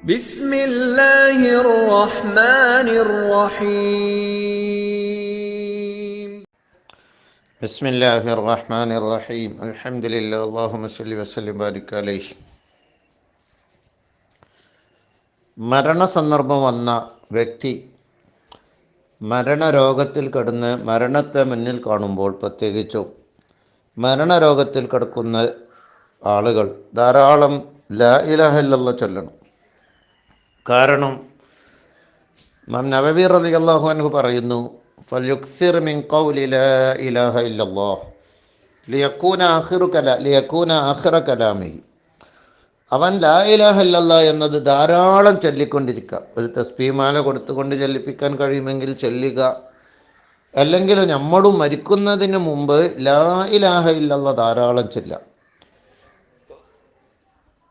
بسم الله الرحمن الرحيم بسم الله الرحمن الرحيم الحمد لله اللهم صل وسلم ബാരിക് അലൈഹി മരണസന്ദർഭം വന്ന വ്യക്തി മരണരോഗത്തിൽ കിടന്ന് മരണത്തെ മുന്നിൽ കാണുമ്പോൾ പ്രത്യേകിച്ചും മരണരോഗത്തിൽ കിടക്കുന്ന ആളുകൾ ധാരാളം ലാ ഇലാഹ ഇല്ലല്ലാഹ് ചൊല്ലണം കാരണം മാം ഇമാം നബവി അള്ളാഹു അൻഹു പറയുന്നു മിൻ ലാ ഇലാഹ ഇല്ലല്ലാഹ് ആഖിറു അവൻ ലാ എന്നത് ധാരാളം ചൊല്ലിക്കൊണ്ടിരിക്കുക ഒരു തസ്ബീമാല കൊടുത്തുകൊണ്ട് ചൊല്ലിപ്പിക്കാൻ കഴിയുമെങ്കിൽ ചൊല്ലുക. അല്ലെങ്കിൽ നമ്മളും മരിക്കുന്നതിന് മുമ്പ് ലാ ഇലാഹ ഇല്ലല്ലാഹ് ധാരാളം ചൊല്ലാം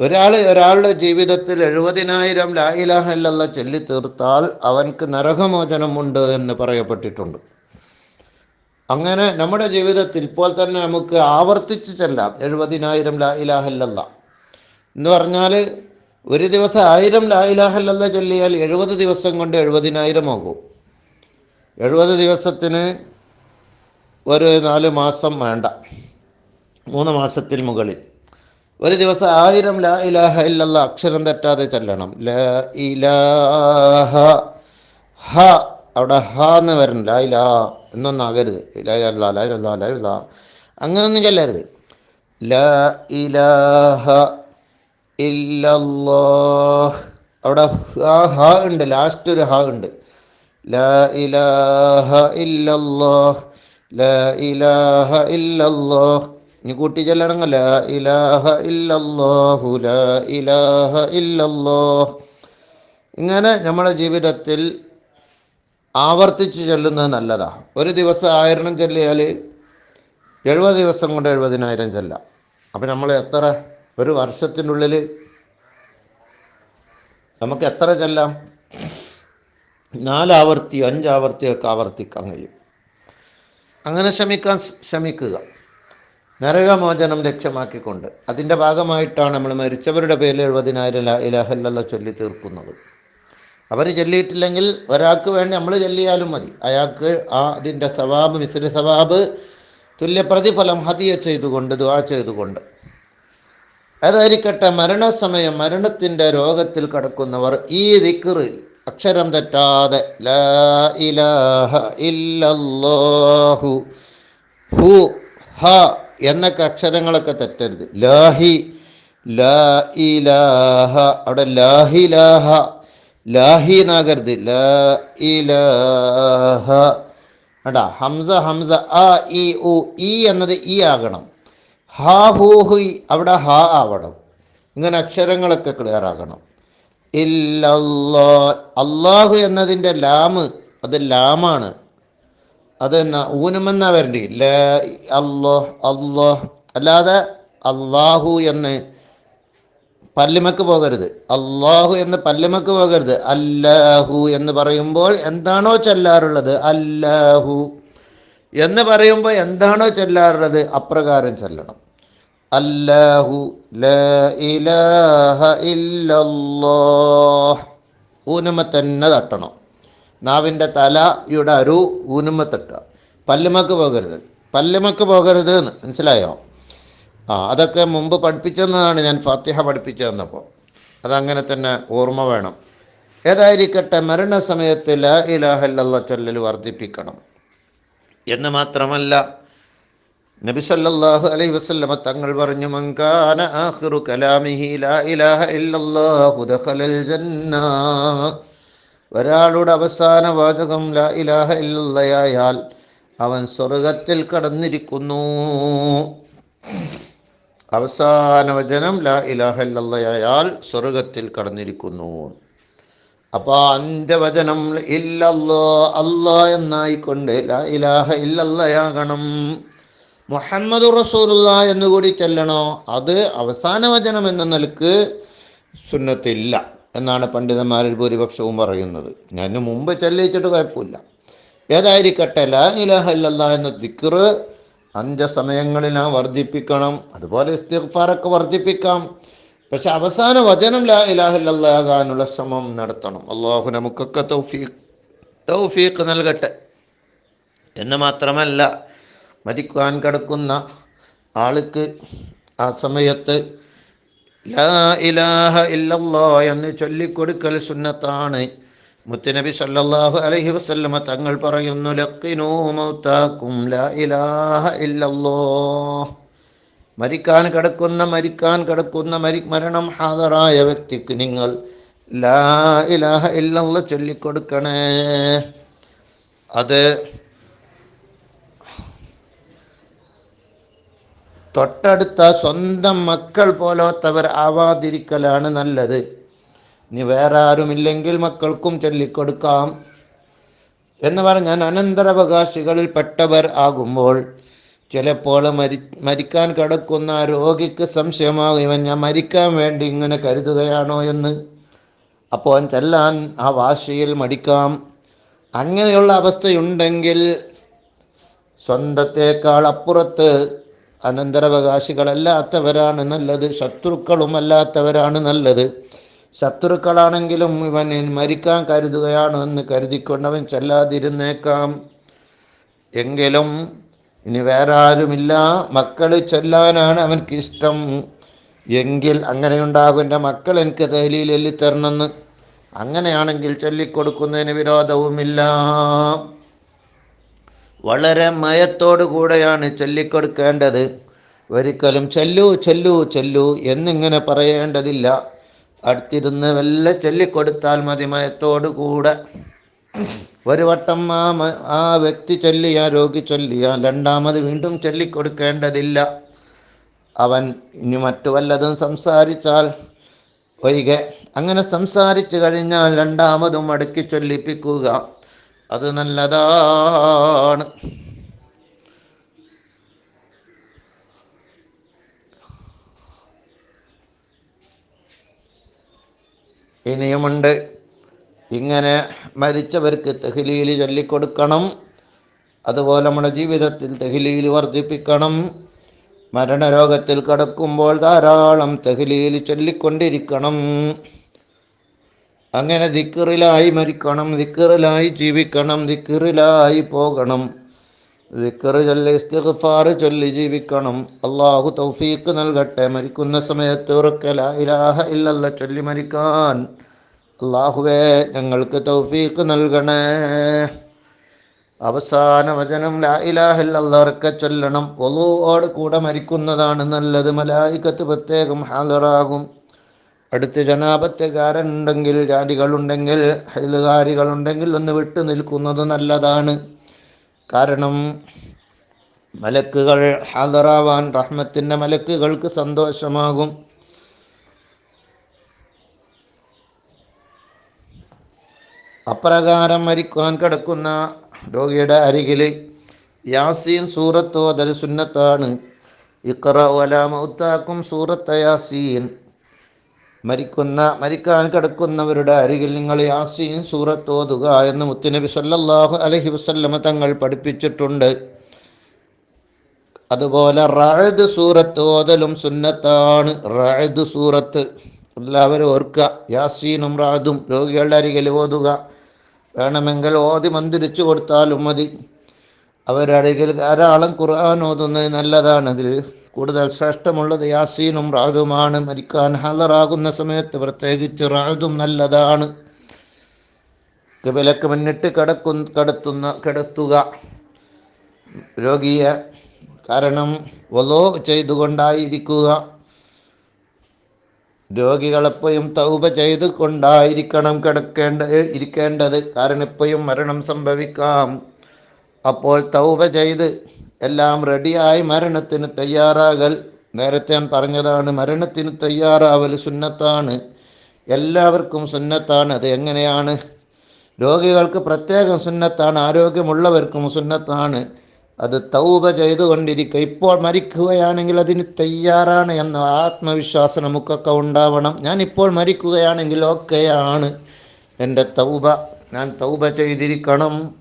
ഒരാൾ ഒരാളുടെ ജീവിതത്തിൽ എഴുപതിനായിരം ലാ ഇലാഹ ഇല്ലല്ലാ ചൊല്ലി തീർത്താൽ അവൻക്ക് നരകമോചനമുണ്ട് എന്ന് പറയപ്പെട്ടിട്ടുണ്ട്. അങ്ങനെ നമ്മുടെ ജീവിതത്തിൽ ഇപ്പോൾ തന്നെ നമുക്ക് ആവർത്തിച്ച് ചെല്ലാം എഴുപതിനായിരം ലാ ഇലാഹ ഇല്ലല്ലാ. എന്ന് പറഞ്ഞാൽ ഒരു ദിവസം ആയിരം ലാ ഇലാഹ ഇല്ലല്ലാ ചൊല്ലിയാൽ എഴുപത് ദിവസം കൊണ്ട് എഴുപതിനായിരം ആകും. എഴുപത് ദിവസത്തിന് ഒരു നാല് മാസം വേണ്ട. മൂന്ന് മാസത്തിൽ മുകളിൽ. ഒരു ദിവസം ആയിരം ലാ ഇലാഹ ഇല്ലല്ല അക്ഷരം തെറ്റാതെ ചെല്ലണം. ല ഇലാഹ ഹ. അവിടെ ഹ എന്ന് വരണം. ലാ ഇലാ എന്നൊന്നും ആകരുത്. ലാ ഇലാ ലാ ഇലാ ലാ ഇലാ അങ്ങനൊന്നും ചെല്ലരുത്. ല ഇലാഹ ഇല്ലല്ലാഹ്. അവിടെ ആ ഹ ഉണ്ട്. ലാസ്റ്റ് ഒരു ഹ ഉണ്ട്. ലാ ഇലാഹ ഇല്ലല്ലാഹ്. ലാ ഇലാഹ ഇല്ലല്ലാഹ്. ഇനി കൂട്ടി ചെല്ലണം ഇലാഹ ഇല്ലല്ലാഹു ലാ ഇലാഹ ഇല്ലല്ലാഹ്. ഇങ്ങനെ നമ്മുടെ ജീവിതത്തിൽ ആവർത്തിച്ച് ചെല്ലുന്നത് നല്ലതാണ് ഒരു ദിവസം ആയിരം ചെല്ലിയാൽ എഴുപത് ദിവസം കൊണ്ട് എഴുപതിനായിരം ചെല്ലാം. അപ്പം നമ്മൾ എത്ര ഒരു വർഷത്തിനുള്ളിൽ നമുക്ക് എത്ര ചെല്ലാം? നാലാവർത്തിയോ അഞ്ചാവർത്തിയോ ഒക്കെ ആവർത്തിക്കാൻ കഴിയും. അങ്ങനെ ശ്രമിക്കാൻ ശ്രമിക്കുക. നരകമോചനം ലക്ഷ്യമാക്കിക്കൊണ്ട്. അതിന്റെ ഭാഗമായിട്ടാണ് നമ്മൾ മരിച്ചവരുടെ പേരിൽ എഴുപതിനായിരം ഇലാഹല്ലല്ല ചൊല്ലി തീർക്കുന്നത്. അവർ ചൊല്ലിയിട്ടില്ലെങ്കിൽ ഒരാൾക്ക് വേണ്ടി നമ്മൾ ചൊല്ലിയാലും മതി. അയാൾക്ക് ആ അതിന്റെ സവാബ് മിസ്രി സവാബ് തുല്യ പ്രതിഫലം ഹതിയ ചെയ്തുകൊണ്ട് ദുആ ചെയ്തുകൊണ്ട്. അതായിരിക്കട്ടെ മരണസമയം മരണത്തിന്റെ രോഗത്തിൽ കടക്കുന്നവർ ഈ ദിക്കറിൽ അക്ഷരം തെറ്റാതെ ലാ ഇലാഹ ഇല്ലല്ലാഹു ഹു ഹ എന്നൊക്കെ അക്ഷരങ്ങളൊക്കെ തെറ്റരുത്. ലാഹി ലാ ഇലാഹ അവിടെ ലാഹിലാഹ ലാഹി എന്നാകരുത്. ലാ ഇലാഹ. എടാ ഹംസ ഹംസ ആ ഇ ഉ ഇ എന്നത് ഇ ആകണം. ഹാ ഹൂ അവിടെ ഹാ ആവണം. ഇങ്ങനെ അക്ഷരങ്ങളൊക്കെ ക്ലിയർ ആകണം. ഇല്ലല്ലാ അള്ളാഹു എന്നതിന്റെ ലാമ് അത് ലാമാണ്. അതെന്നാ? ഊനമെന്നാ വരണ്ടി? ലേ അള്ളാഹ് അള്ളാഹ് അല്ലാതെ അള്ളാഹു എന്ന് പല്ലുമക്ക് പോകരുത്. അള്ളാഹു എന്ന് പല്ലുമക്ക് പോകരുത്. അല്ലാഹു എന്ന് പറയുമ്പോൾ എന്താണോ ചെല്ലാറുള്ളത്? അല്ലാഹു. എന്ന് പറയുമ്പോൾ എന്താണോ ചെല്ലാറുള്ളത്? അപ്രകാരം ചെല്ലണം. അല്ലാഹു ഇലാഹ ഇല്ലല്ലാഹ്. ഊനുമ തന്നെ തട്ടണം. നാവിന്റെ തലയുടെ അരു ഊനുമത്തിട്ട്. പല്ലുമക്ക് പോകരുത്. പല്ലുമക്ക് പോകരുത് എന്ന്. മനസ്സിലായോ? ആ അതൊക്കെ മുമ്പ് പഠിപ്പിച്ചെന്നതാണ് ഞാൻ ഫാത്തിഹ പഠിപ്പിച്ചു തന്നപ്പോൾ അതങ്ങനെ തന്നെ ഓർമ്മ വേണം. ഏതായിരിക്കട്ടെ മരണസമയത്ത് ലാ ഇലാഹല്ല ചൊല്ലൽ വർദ്ധിപ്പിക്കണം. എന്ന് മാത്രമല്ല നബി സല്ലല്ലാഹു അലൈഹി വസല്ലമ തങ്ങൾ പറഞ്ഞു മങ്കാന ആഖിറു കലാമിഹി ലാ ഇലാഹ ഇല്ലല്ലാഹു ദഖലൽ ജന്ന. ഒരാളുടെ അവസാന വാചകം ലാ ഇലാഹ ഇല്ലല്ലയായാൽ അവൻ സ്വർഗത്തിൽ കടന്നിരിക്കുന്നു. അവസാന വചനം ലാ ഇലാഹ ഇല്ലല്ലയായാൽ സ്വർഗത്തിൽ കടന്നിരിക്കുന്നു. അപ്പോൾ അന്ത്യവചനം ഇല്ലല്ലോ അല്ല എന്നായിക്കൊണ്ട് ലാ ഇലാഹ ഇല്ലയാകണം മുഹമ്മദ് റസൂലുള്ള എന്നുകൂടി ചെല്ലണോ? അത് അവസാന വചനം എന്ന നിലയ്ക്ക് സുന്നത്തില്ല എന്നാണ് പണ്ഡിതന്മാരിൽ ഭൂരിപക്ഷവും പറയുന്നത്. ഞാൻ മുമ്പ് ചെല്ലിച്ചിട്ട് കുഴപ്പമില്ല. ഏതായിരിക്കട്ടെ ലാ ഇലാഹ എന്ന ദിക്റ് അഞ്ച് സമയങ്ങളിൽ നാം വർദ്ധിപ്പിക്കണം അതുപോലെ ഇസ്തിഫാറൊക്കെ വർദ്ധിപ്പിക്കാം. പക്ഷെ അവസാന വചനം ലാ ഇലാഹില്ലാകാനുള്ള ശ്രമം നടത്തണം. അള്ളാഹു നമുക്കൊക്കെ തൗഫീഖ് തൗഫീഖ് നൽകട്ടെ. എന്ന് മാത്രമല്ല മരിക്കുവാൻ കിടക്കുന്ന ആൾക്ക് ആ സമയത്ത് ഇലാഹ ഇല്ലല്ലോ എന്ന് ചൊല്ലിക്കൊടുക്കൽ സുന്നത്താണ്. മുത്തുനബി സല്ലല്ലാഹു അലൈഹി വസല്ലമ തങ്ങൾ പറയുന്നു ലക്കിനൂ ലാ ഇലാഹ മരിക്കാൻ കിടക്കുന്ന മരിക്കാൻ കിടക്കുന്ന മരി മരണം ഹാജറായ വ്യക്തിക്ക് നിങ്ങൾ ലാ ഇലാഹ ഇല്ലല്ല ചൊല്ലിക്കൊടുക്കണേ. അത് തൊട്ടടുത്ത സ്വന്തം മക്കൾ പോലത്തവർ ആവാതിരിക്കലാണ് നല്ലത്. ഇനി വേറെ ആരുമില്ലെങ്കിൽ മക്കൾക്കും ചൊല്ലിക്കൊടുക്കാം. എന്ന് പറഞ്ഞാൽ അനന്തരാവകാശികളിൽ പെട്ടവർ ആകുമ്പോൾ ചിലപ്പോൾ മരി മരിക്കാൻ കിടക്കുന്ന രോഗിക്ക് സംശയമാകും ഇവൻ ഞാൻ മരിക്കാൻ വേണ്ടി ഇങ്ങനെ കരുതുകയാണോ എന്ന്? അപ്പോൾ അവൻ ചെല്ലാൻ ആ വാശിയിൽ മടിക്കാം. അങ്ങനെയുള്ള അവസ്ഥയുണ്ടെങ്കിൽ സ്വന്തത്തേക്കാൾ അപ്പുറത്ത് അനന്തരാവകാശികളല്ലാത്തവരാണ് നല്ലത്. ശത്രുക്കളുമല്ലാത്തവരാണ് നല്ലത്. ശത്രുക്കളാണെങ്കിലും ഇവൻ മരിക്കാൻ കരുതുകയാണ് എന്ന് കരുതിക്കൊണ്ടവൻ ചെല്ലാതിരുന്നേക്കാം. എങ്കിലും ഇനി വേറെ ആരുമില്ല മക്കൾ ചെല്ലാനാണ് അവൻക്ക് ഇഷ്ടം എങ്കിൽ അങ്ങനെയുണ്ടാകും. എന്റെ മക്കൾ എനിക്ക് തേലിയിൽ എല്ലിത്തരണമെന്ന് അങ്ങനെയാണെങ്കിൽ ചൊല്ലിക്കൊടുക്കുന്നതിന് വിരോധവുമില്ല. വളരെ മയത്തോടു കൂടെയാണ് ചൊല്ലിക്കൊടുക്കേണ്ടത്. ഒരിക്കലും ചെല്ലു ചെല്ലു ചെല്ലു എന്നിങ്ങനെ പറയേണ്ടതില്ല. അടുത്തിരുന്ന് വല്ല ചൊല്ലിക്കൊടുത്താൽ മതി മയത്തോടു കൂടെ. ഒരു വട്ടം ആ ആ വ്യക്തി ചൊല്ലിയ രോഗി ചൊല്ലിയ രണ്ടാമത് വീണ്ടും ചൊല്ലിക്കൊടുക്കേണ്ടതില്ല. അവൻ ഇനി മറ്റു വല്ലതും സംസാരിച്ചാൽ ഒഴികെ. അങ്ങനെ സംസാരിച്ചു കഴിഞ്ഞാൽ രണ്ടാമതും അടുക്കി ചൊല്ലിപ്പിക്കുക. അത് നല്ലതാണ്. ഇനിയുമുണ്ട്. ഇങ്ങനെ മരിച്ചവർക്ക് തെഹിലിയിൽ ചൊല്ലിക്കൊടുക്കണം. അതുപോലെ നമ്മുടെ ജീവിതത്തിൽ തെഹിലിയിൽ വർദ്ധിപ്പിക്കണം. മരണരോഗത്തിൽ കടക്കുമ്പോൾ ധാരാളം തെഹിലിയിൽ ചൊല്ലിക്കൊണ്ടിരിക്കണം. അങ്ങനെ ദിക്കറിലായി മരിക്കണം ദിക്കറിലായി ജീവിക്കണം ദിക്കറിലായി പോകണം. ദിക്കറ് ചൊല്ലി ഇസ്തിഗ്ഫാർ ചൊല്ലി ജീവിക്കണം. അള്ളാഹു തൗഫീക്ക് നൽകട്ടെ. മരിക്കുന്ന സമയത്ത് ഉറക്കെ ലാ ഇലാഹ ഇല്ലല്ല ചൊല്ലി മരിക്കാൻ. അള്ളാഹുവേ ഞങ്ങൾക്ക് തൗഫീക്ക് നൽകണേ. അവസാന വചനം ലാ ഇലാഹ ഇല്ലല്ല ഉറക്കെ ചൊല്ലണം. ഒളുവോട് കൂടെ മരിക്കുന്നതാണ് നല്ലത്. മലായിക്കത്ത് പ്രത്യേകം ഹാജറാകും അടുത്ത് ജനാപത്യകാരനുണ്ടെങ്കിൽ ജാതികളുണ്ടെങ്കിൽ ഹൈലുകാരികളുണ്ടെങ്കിൽ ഒന്ന് വിട്ടു നിൽക്കുന്നത് നല്ലതാണ്. കാരണം മലക്കുകൾ ഹാദറാവാൻ റഹ്മത്തിന്റെ മലക്കുകൾക്ക് സന്തോഷമാകും. അപ്രകാരം മരിക്കാൻ കിടക്കുന്ന രോഗിയുടെ അരികിൽ യാസീൻ സൂറത്തോ അതൊരു സുന്നത്താണ്. ഇക്കറ വലാമൗത്താക്കും സൂറത്ത യാസീൻ. മരിക്കുന്ന മരിക്കാൻ കിടക്കുന്നവരുടെ അരികിൽ നിങ്ങൾ യാസീൻ സൂറത്ത് ഓതുക എന്ന് മുത്തുനബി സല്ലാഹു അലഹി വസ്ല്ലമ തങ്ങൾ പഠിപ്പിച്ചിട്ടുണ്ട്. അതുപോലെ റഅദ് സൂറത്ത് ഓതലും സുന്നത്താണ് റഅദ് സൂറത്ത്. എല്ലാവരും ഓർക്കുക യാസീനും റാദും രോഗികളുടെ അരികിൽ ഓതുക. വേണമെങ്കിൽ ഓതി മന്ദിരിച്ചു കൊടുത്താലും മതി. അവരുടെ അരികിൽ ധാരാളം ഖുർആൻ ഓതുന്നത് നല്ലതാണ്. അതിൽ കൂടുതൽ ശ്രേഷ്ഠമുള്ളത് യാസീനും റാദുമാണ്. മരിക്കാൻ ഹാലറാകുന്ന സമയത്ത് പ്രത്യേകിച്ച് റാദും നല്ലതാണ്. കിബിലക്ക് മുന്നിട്ട് കടക്കു കടത്തുന്ന കിടത്തുക. രോഗിയെ കാരണം വലോ ചെയ്തുകൊണ്ടായിരിക്കുക. രോഗികളെപ്പോഴും തൗപ ചെയ്ത് കൊണ്ടായിരിക്കണം കിടക്കേണ്ട ഇരിക്കേണ്ടത്. കാരണം ഇപ്പോഴും മരണം സംഭവിക്കാം. അപ്പോൾ തൗപ ചെയ്ത് എല്ലാം റെഡിയായി മരണത്തിന് തയ്യാറാകൽ. നേരത്തെ ഞാൻ പറഞ്ഞതാണ് മരണത്തിന് തയ്യാറാവൽ സുന്നത്താണ്. എല്ലാവർക്കും സുന്നത്താണ്. അത് എങ്ങനെയാണ്? രോഗികൾക്ക് പ്രത്യേകം സുന്നത്താണ്. ആരോഗ്യമുള്ളവർക്കും സുന്നത്താണ്. അത് തൗബ ചെയ്തുകൊണ്ടിരിക്കുക. ഇപ്പോൾ മരിക്കുകയാണെങ്കിൽ അതിന് തയ്യാറാണ് എന്ന ആത്മവിശ്വാസം നമുക്കൊക്കെ ഉണ്ടാവണം. ഞാൻ ഇപ്പോൾ മരിക്കുകയാണെങ്കിൽ ഓക്കെയാണ് എന്റെ തൗബ. ഞാൻ തൗബ ചെയ്തിരിക്കണം.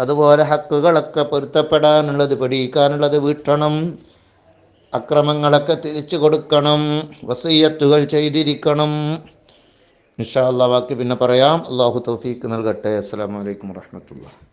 അതുപോലെ ഹക്കുകളൊക്കെ പൊരുത്തപ്പെടാനുള്ളത് പിടിയിക്കാനുള്ളത് വീട്ടണം. അക്രമങ്ങളൊക്കെ തിരിച്ചു കൊടുക്കണം. വസയ്യത്തുകൾ ചെയ്തിരിക്കണം. ഇൻഷാ അല്ലാ ബാക്കി പിന്നെ പറയാം. അള്ളാഹു തൗഫീക്ക് നൽകട്ടെ. അസ്സാം വലൈക്കും വാഹമത്തുള്ള